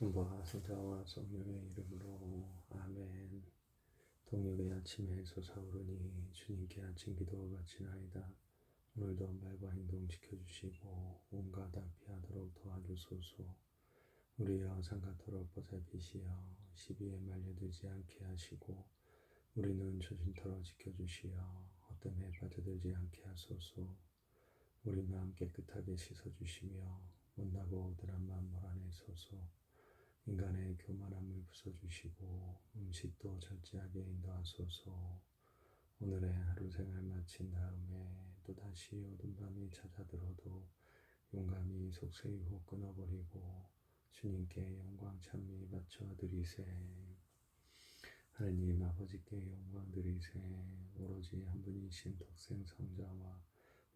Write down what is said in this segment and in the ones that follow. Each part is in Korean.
성부와 성자와 성령의 이름으로 아멘. 동일의 아침에 솟아오르니 주님께 아침 기도 바치나이다. 오늘도 말과 행동 지켜주시고 온갖 다 피하도록 도와주소서. 우리여 상가토록 보살피시어 시비에 말려들지 않게 하시고 우리는 조심토록 지켜주시어 어둠에 빠져들지 않게 하소서. 우리 마음 깨끗하게 씻어주시며 못나고 오드란 마음 몰아내소서. 인간의 교만함을 부숴주시고 음식도 절제하게 인도하소서. 오늘의 하루 생활 마친 다음에 또다시 어둠 밤이 찾아들어도 용감히 속세이고 끊어버리고 주님께 영광 찬미 바쳐 드리세. 하느님 아버지께 영광 드리세. 오로지 한 분이신 독생 성자와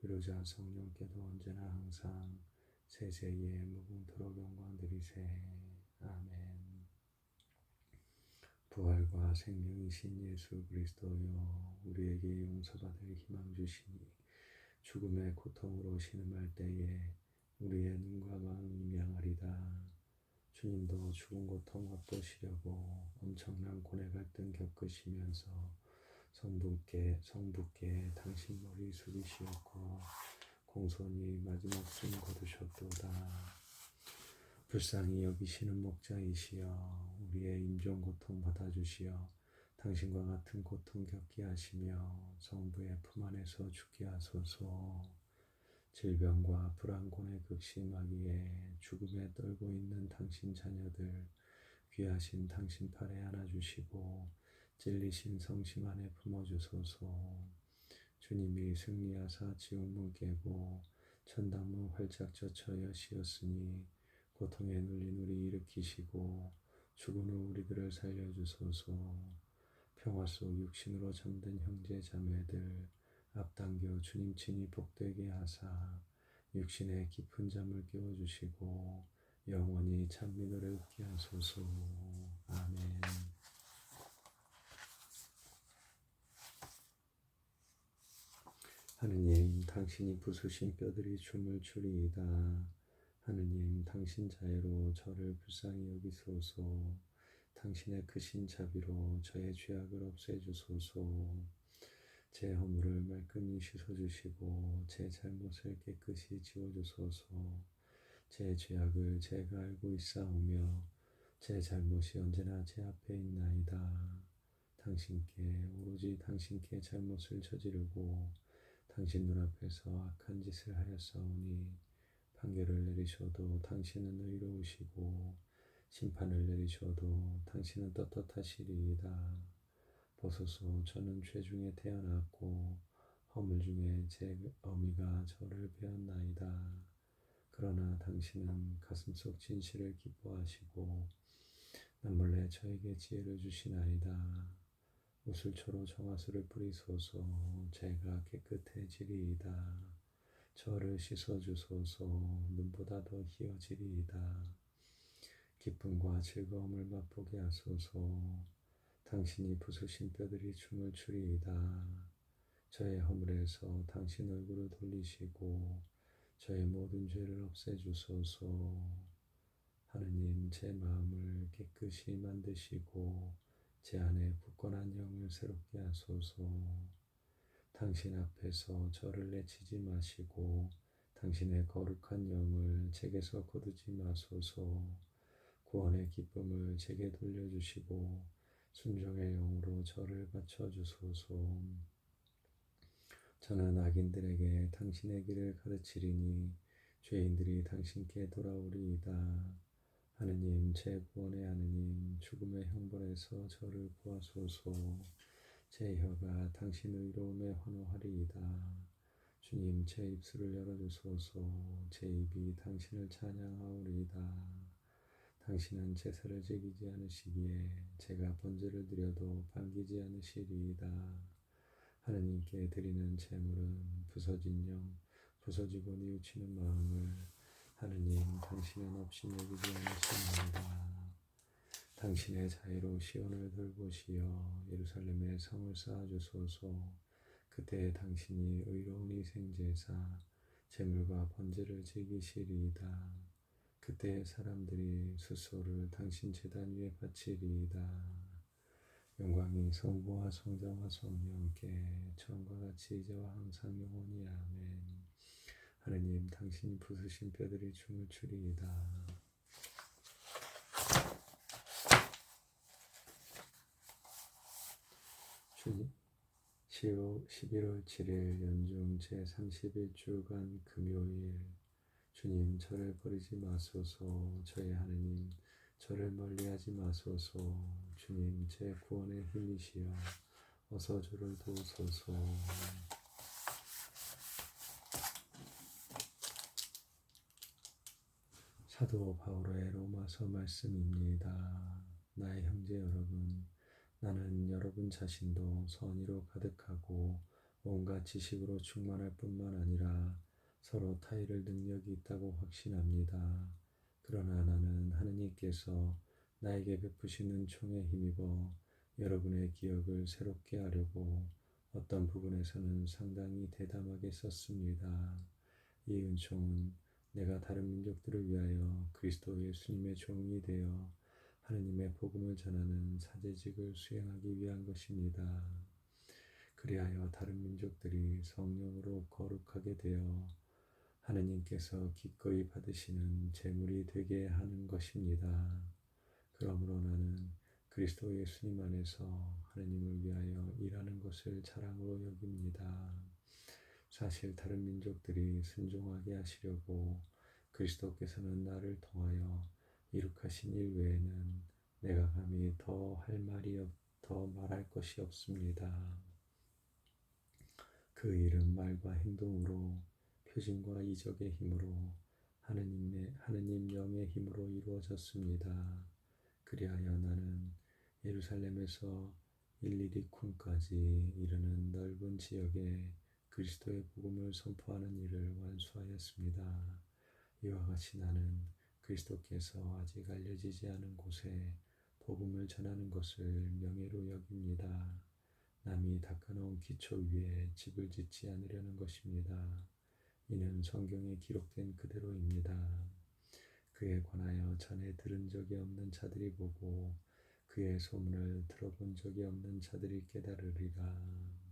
위로자 성령께도 언제나 항상 세세에 무궁토록 영광 드리세. 아멘. 부활과 생명이신 예수 그리스도여 우리에게 용서받을 희망 주시니 죽음의 고통으로 신음할 때에 우리의 눈과 마음이 명하리다. 주님도 죽은 고통 맛보시려고 엄청난 고뇌 갈등 겪으시면서 성부께 성부께 당신 머리 숙이시었고 공손히 마지막 숨 거두셨도다. 불쌍히 여기시는 목자이시여 우리의 임종 고통 받아주시어 당신과 같은 고통 겪게 하시며 성부의 품 안에서 죽게 하소서. 질병과 불안곤에 극심하기에 죽음에 떨고 있는 당신 자녀들 귀하신 당신 팔에 안아주시고 찔리신 성심 안에 품어주소서. 주님이 승리하사 지옥문 깨고 천당문 활짝 젖혀 여시었으니 고통에 눌린 우리 일으키시고 죽은 후 우리들을 살려주소서. 평화 속 육신으로 잠든 형제 자매들 앞당겨 주님 친히 복되게 하사 육신의 깊은 잠을 깨워주시고 영원히 찬미노래 웃게 하소서. 아멘. 하느님 당신이 부수신 뼈들이 춤을 추리이다 하느님, 당신 자애로 저를 불쌍히 여기소서. 당신의 크신 자비로 저의 죄악을 없애주소서. 제 허물을 말끔히 씻어주시고 제 잘못을 깨끗이 지워주소서. 제 죄악을 제가 알고 있사오며 제 잘못이 언제나 제 앞에 있나이다. 당신께 오로지 당신께 잘못을 저지르고 당신 눈앞에서 악한 짓을 하였사오니 판결을 내리셔도 당신은 의로우시고 심판을 내리셔도 당신은 떳떳하시리이다. 보소서 저는 죄 중에 태어났고 허물 중에 제 어미가 저를 배었나이다. 그러나 당신은 가슴속 진실을 기뻐하시고 남몰래 저에게 지혜를 주시나이다. 우슬초로 정화수를 뿌리소서 제가 깨끗해지리이다. 저를 씻어주소서 눈보다 더 희어지리이다. 기쁨과 즐거움을 맛보게 하소서 당신이 부수신 뼈들이 춤을 추리이다. 저의 허물에서 당신 얼굴을 돌리시고 저의 모든 죄를 없애주소서 하느님 제 마음을 깨끗이 만드시고 제 안에 굳건한 영을 새롭게 하소서 당신 앞에서 저를 내치지 마시고 당신의 거룩한 영을 제게서 거두지 마소서 구원의 기쁨을 제게 돌려주시고 순종의 영으로 저를 바쳐주소서 저는 악인들에게 당신의 길을 가르치리니 죄인들이 당신께 돌아오리이다. 하느님, 제 구원의 하느님, 죽음의 형벌에서 저를 구하소서. 제 혀가 당신 의로움에 환호하리이다. 주님 제 입술을 열어주소서 제 입이 당신을 찬양하오리이다. 당신은 제사를 지키지 않으시기에 제가 번제를 드려도 반기지 않으시리이다. 하느님께 드리는 제물은 부서진 영, 부서지고 뉘우치는 마음을 하느님 당신은 없이 여기지 않으십니다. 당신의 자유로 시온을 돌보시어 예루살렘에 성을 쌓아주소서 그때 당신이 의로운 희생제사 제물과 번제를 즐기시리이다. 그때 사람들이 수소를 당신 재단 위에 바치리이다. 영광이 성부와 성자와 성령께 처음과 같이 이제와 항상 영원히 아멘. 하느님 당신이 부수신 뼈들이 춤을 추리이다. 주님 11월 7일 연중 제31주간 금요일 주님 저를 버리지 마소서. 저의 하느님 저를 멀리하지 마소서. 주님 제 구원의 힘이시여 어서 저를 도우소서. 사도 바울의 로마서 말씀입니다. 나의 형제 여러분 나는 여러분 자신도 선의로 가득하고 온갖 지식으로 충만할 뿐만 아니라 서로 타이를 능력이 있다고 확신합니다. 그러나 나는 하느님께서 나에게 베푸시는 총에 힘입어 여러분의 기억을 새롭게 하려고 어떤 부분에서는 상당히 대담하게 썼습니다. 이 은총은 내가 다른 민족들을 위하여 그리스도 예수님의 종이 되어 하느님의 복음을 전하는 사제직을 수행하기 위한 것입니다. 그리하여 다른 민족들이 성령으로 거룩하게 되어 하느님께서 기꺼이 받으시는 제물이 되게 하는 것입니다. 그러므로 나는 그리스도 예수님 안에서 하느님을 위하여 일하는 것을 자랑으로 여깁니다. 사실 다른 민족들이 순종하게 하시려고 그리스도께서는 나를 통하여 이룩하신 일 외에는 내가 감히 더 할 말이 더 말할 것이 없습니다. 그 일은 말과 행동으로 표징과 이적의 힘으로 하느님의 하느님 영의 힘으로 이루어졌습니다. 그리하여 나는 예루살렘에서 일리리쿰까지 이르는 넓은 지역에 그리스도의 복음을 선포하는 일을 완수하였습니다. 이와 같이 나는 그리스도께서 아직 알려지지 않은 곳에 복음을 전하는 것을 명예로 여깁니다. 남이 닦아놓은 기초 위에 집을 짓지 않으려는 것입니다. 이는 성경에 기록된 그대로입니다. 그에 관하여 전에 들은 적이 없는 자들이 보고 그의 소문을 들어본 적이 없는 자들이 깨달으리라.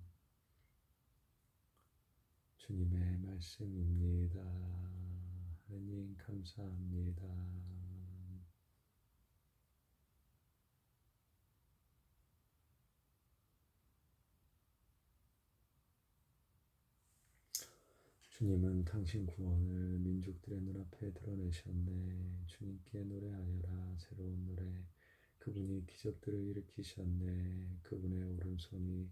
주님의 말씀입니다. 하나님 감사합니다. 주님은 당신 구원을 민족들의 눈앞에 드러내셨네. 주님께 노래하여라. 새로운 노래. 그분이 기적들을 일으키셨네. 그분의 오른손이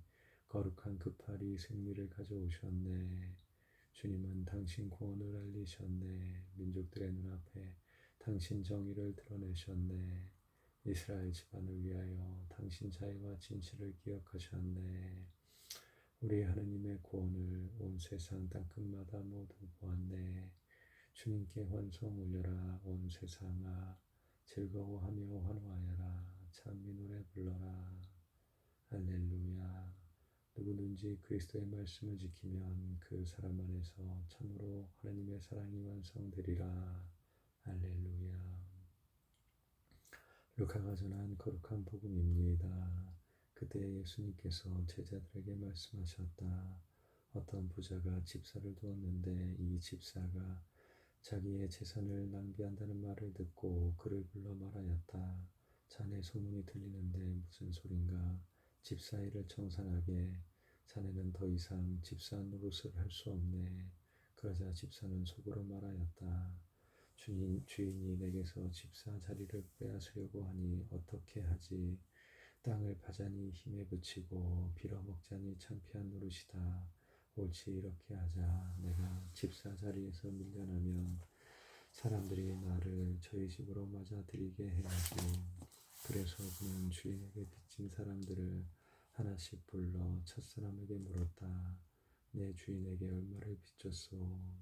거룩한 그 팔이 승리를 가져오셨네. 주님은 당신 구원을 알리셨네. 민족들의 눈앞에 당신 정의를 드러내셨네. 이스라엘 집안을 위하여 당신 자유와 진실을 기억하셨네. 우리 하느님의 구원을 온 세상 땅끝마다 모두 보았네. 주님께 환송 올려라 온 세상아 즐거워하며 환호하여라 찬미 노래 불러라 할렐루야 누구든지 그리스도의 말씀을 지키면 그 사람 안에서 참으로 하나님의 사랑이 완성되리라. 할렐루야. 루카가 전한 거룩한 복음입니다. 그때 예수님께서 제자들에게 말씀하셨다. 어떤 부자가 집사를 두었는데 이 집사가 자기의 재산을 낭비한다는 말을 듣고 그를 불러 말하였다. 자네 소문이 들리는데 무슨 소린가? 집사 일을 청산하게 자네는 더 이상 집사 노릇을 할 수 없네. 그러자 집사는 속으로 말하였다. 주인, 주인이 내게서 집사 자리를 빼앗으려고 하니 어떻게 하지? 땅을 바자니 힘에 붙이고 빌어먹자니 창피한 노릇이다. 옳지 이렇게 하자. 내가 집사 자리에서 밀려나면 사람들이 나를 저희 집으로 맞아들이게 해야지. 그래서 그는 주인에게 빚진 사람들을 하나씩 불러 첫사람에게 물었다. 내 주인에게 얼마를 빚줬소?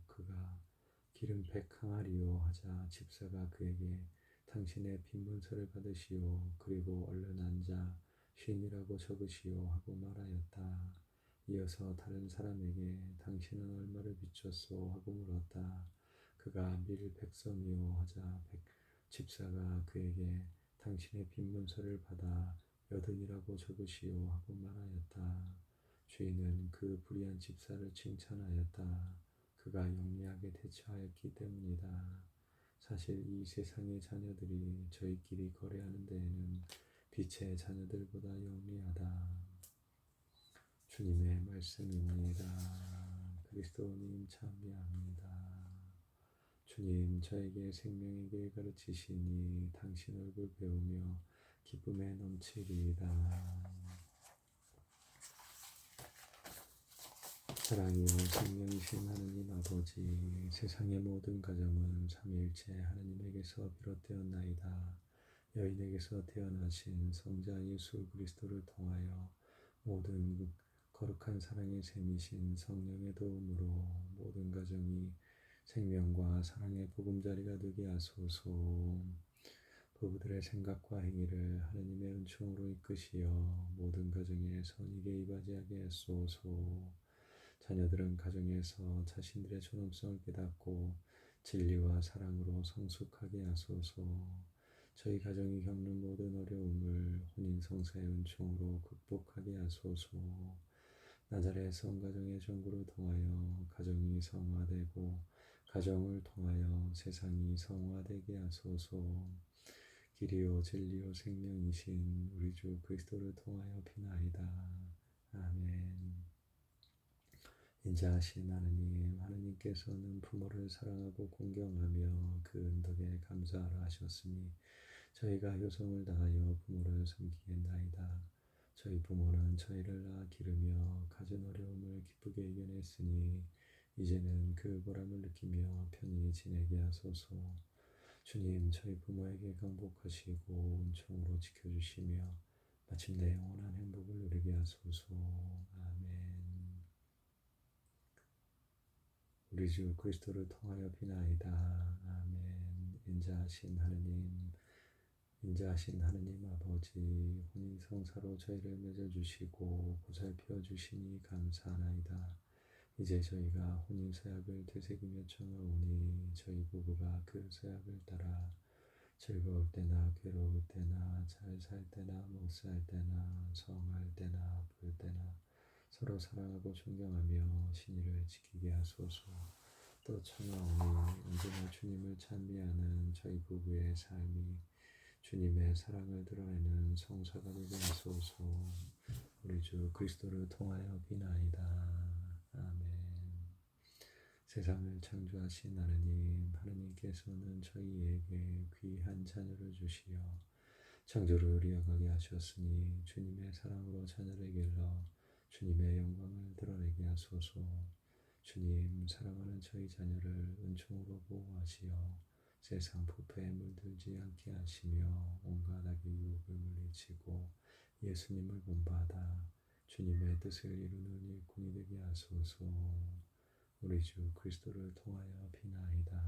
그가 기름 백 항아리요 하자 집사가 그에게 당신의 빈문서를 받으시오. 그리고 얼른 앉아 쉰이라고 적으시오 하고 말하였다. 이어서 다른 사람에게 당신은 얼마를 빚줬소 하고 물었다. 그가 밀 백성이요 하자 백, 집사가 그에게 당신의 빈 문서를 받아 여든이라고 적으시오 하고 말하였다. 주인은 그 불의한 집사를 칭찬하였다. 그가 영리하게 대처하였기 때문이다. 사실 이 세상의 자녀들이 저희끼리 거래하는 데에는 빛의 자녀들보다 영리하다. 주님의 말씀입니다. 그리스도님 참미합니다. 주님 저에게 생명의 길 가르치시니 당신 얼굴 배우며 기쁨에 넘치리이다. 사랑이요 생명이신 하느님 아버지 세상의 모든 가정은 삼위일체 하느님에게서 비롯되었나이다. 여인에게서 태어나신 성자 예수 그리스도를 통하여 모든 거룩한 사랑의 셈이신 성령의 도움으로 모든 가정이 생명과 사랑의 보금자리가 되게 하소서. 부부들의 생각과 행위를 하느님의 은총으로 이끄시어 모든 가정에 선익에 이바지하게 하소서. 자녀들은 가정에서 자신들의 존엄성을 깨닫고 진리와 사랑으로 성숙하게 하소서. 저희 가정이 겪는 모든 어려움을 혼인 성사의 은총으로 극복하게 하소서. 나자렛 성가정의 전구를 통하여 가정이 성화되고 가정을 통하여 세상이 성화되게 하소서. 길이요 진리요 생명이신 우리 주 그리스도를 통하여 비나이다. 아멘. 인자하신 하느님, 하느님께서는 부모를 사랑하고 공경하며 그 은덕에 감사하라 하셨으니 저희가 효성을 다하여 부모를 섬기겠나이다. 저희 부모는 저희를 낳아 기르며 가진 어려움을 기쁘게 이겨냈으니 이제는 그 보람을 느끼며 편히 지내게 하소서. 주님, 저희 부모에게 강복하시고 은총으로 지켜주시며 마침내 영원한 행복을 누리게 하소서. 아멘. 우리 주 그리스도를 통하여 비나이다. 아멘. 인자하신 하느님, 인자하신 하느님 아버지, 혼인 성사로 저희를 맺어주시고 보살펴 주시니 감사하나이다. 이제 저희가 혼인 서약을 되새기며 청하오니 저희 부부가 그 서약을 따라 즐거울 때나 괴로울 때나 잘 살 때나 못 살 때나 성할 때나 볼 때나 서로 사랑하고 존경하며 신의를 지키게 하소서. 또 청하오니 언제나 주님을 찬미하는 저희 부부의 삶이 주님의 사랑을 드러내는 성사가 되게 하소서. 우리 주 그리스도를 통하여 비나이다. 세상을 창조하신 하느님, 하느님께서는 저희에게 귀한 자녀를 주시어 창조를 이어가게 하셨으니 주님의 사랑으로 자녀를 길러 주님의 영광을 드러내게 하소서. 주님, 사랑하는 저희 자녀를 은총으로 보호하시어 세상 부패에 물들지 않게 하시며 온갖 악의 유혹을 물리치고 예수님을 본받아 주님의 뜻을 이루는 일꾼이 되게 하소서. 우리 주 그리스도를 통하여 비나이다.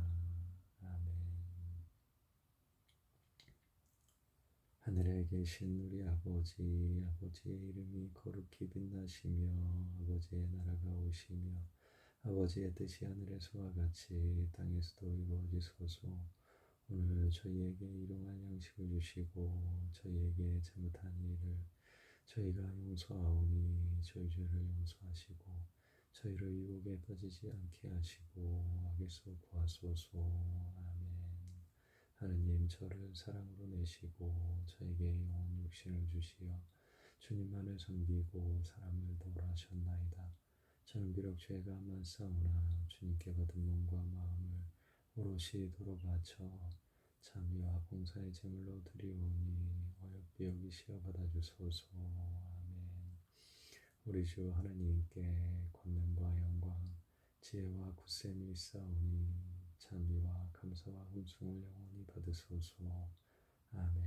아멘. 하늘에 계신 우리 아버지, 아버지의 이름이 거룩히 빛나시며 아버지의 나라가 오시며 아버지의 뜻이 하늘에서와 같이 땅에서도 이루어지소서. 오늘 저희에게 일용할 양식을 주시고 저희에게 잘못한 일을 저희가 용서하오니 저희 죄를 용서하시고 저희를 유혹에 빠지지 않게 하시고 악에서 구하소서. 아멘. 하느님 저를 사랑으로 내시고 저에게 영원 육신을 주시어 주님만을 섬기고 사람을 도울하셨나이다. 저는 비록 죄가 많사오나 주님께 받은 몸과 마음을 오롯이 도로 바쳐 참여와 봉사의 제물로 드리오니 어여삐 여기시어 받아주소서. 우리 주 하나님께 권능과 영광, 지혜와 굳셈이 있사오니 참미와 감사와 훈숭을 영원히 받으소서. 아멘.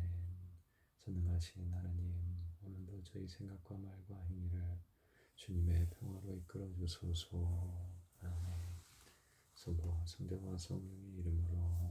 전능하신 하나님, 오늘도 저희 생각과 말과 행위를 주님의 평화로 이끌어 주소서. 아멘. 성부와 성자와 성령의 이름으로